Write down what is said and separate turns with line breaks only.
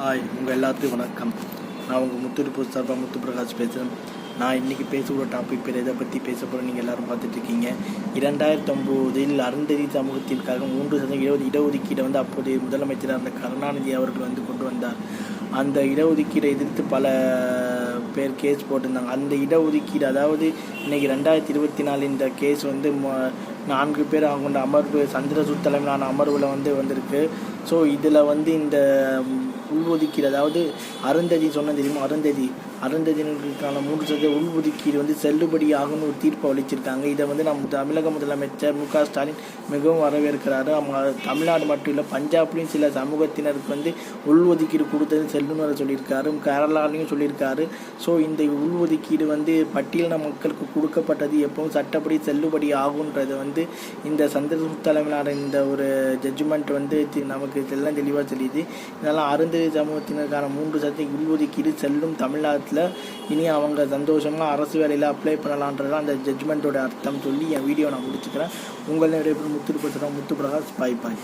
Hi உங்கள் எல்லாத்துக்கும் வணக்கம். நான் உங்கள் முத்துருப்பு சார்பாக முத்து பிரகாஷ் பேசுகிறேன் நான் இன்றைக்கி பேசுகிற டாபிக் பேர் எதை பற்றி பேச போகிறேன் நீங்கள் எல்லோரும் பார்த்துட்ருக்கீங்க. இரண்டாயிரத்தி ஒம்போதில் அருந்ததி சமூகத்திற்காக மூன்று சதவீதம் இருபது இடஒதுக்கீடை வந்து அப்போதைய முதலமைச்சர் அந்த கருணாநிதி அவர்கள் வந்து கொண்டு வந்தார். அந்த இடஒதுக்கீடை எதிர்த்து பல பேர் கேஸ் போட்டிருந்தாங்க. அந்த இடஒதுக்கீடு அதாவது இன்றைக்கி ரெண்டாயிரத்தி இருபத்தி நாலு இந்த கேஸ் வந்து நான்கு பேர் கொண்ட அமர்வு சந்திரசூட் தலைமையிலான அமர்வில் வந்து வந்திருக்கு. ஸோ இதில் வந்து இந்த உள்ஒதுக்கீடு அதாவது அருந்ததி சொன்ன தெரியுமா? அருந்ததி. அருந்ததியினருக்கான மூன்று சதவீத உள்ஒதுக்கீடு வந்து செல்லுபடியாகும்னு ஒரு தீர்ப்பு அளிச்சிருக்காங்க. இதை வந்து நம்ம தமிழக முதலமைச்சர் மு க ஸ்டாலின் மிகவும் வரவேற்கிறாரு. அவங்க தமிழ்நாடு மட்டும் இல்லை பஞ்சாப்லேயும் சில சமூகத்தினருக்கு வந்து உள்ஒதுக்கீடு கொடுத்தது செல்லுன்னு வர சொல்லியிருக்காரு. கேரளாலையும் சொல்லியிருக்காரு. ஸோ இந்த உள்ஒதுக்கீடு வந்து பட்டியலின மக்களுக்கு கொடுக்கப்பட்டது எப்பவும் சட்டப்படி செல்லுபடி ஆகுன்றது வந்து இந்த சந்திரசூட் தலைமையிலான இந்த ஒரு ஜட்ஜ்மெண்ட் வந்து நமக்கு எல்லாம் தெளிவாக தெரியுது. இதெல்லாம் அருந்ததி சமூகத்தினருக்கான மூன்று சதவீத உள்ஒதுக்கீடு செல்லும் தமிழ்நாட்டில் இனி அவங்க சந்தோஷமாக அரசு வேலையில் அப்ளை பண்ணலான்றது அந்த ஜட்ஜ்மெண்ட்டோட அர்த்தம் சொல்லி என் வீடியோ நான் முடிச்சுக்கிறேன். உங்களை நிறைய பேர் முத்து முத்து பிரகாஷ் பாய் பாய்